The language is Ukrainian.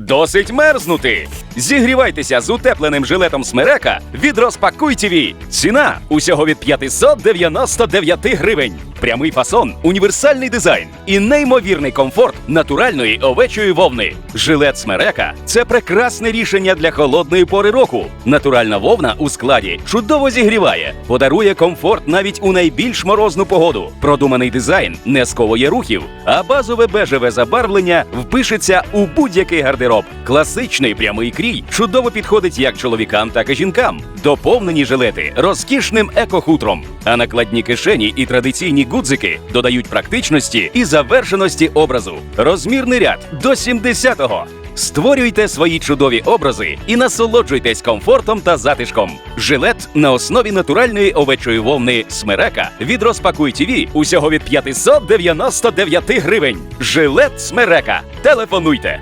Досить мерзнути. Зігрівайтеся з утепленим жилетом смерека від Розпакуй ТВ. Ціна усього від 599 гривень. Прямий фасон, універсальний дизайн і неймовірний комфорт натуральної овечої вовни. Жилет смерека це прекрасне рішення для холодної пори року. Натуральна вовна у складі чудово зігріває, подарує комфорт навіть у найбільш морозну погоду. Продуманий дизайн не сковує рухів, а базове бежеве забарвлення впишеться у будь-який гардероб. Класичний прямий крій чудово підходить як чоловікам, так і жінкам. Доповнені жилети розкішним екохутром, а накладні кишені і традиційні гудзики додають практичності і завершеності образу. Розмірний ряд до 70-го. Створюйте свої чудові образи і насолоджуйтесь комфортом та затишком. Жилет на основі натуральної овечої вовни смерека від Розпакуй ТВ усього від 599 гривень. Жилет смерека. Телефонуйте.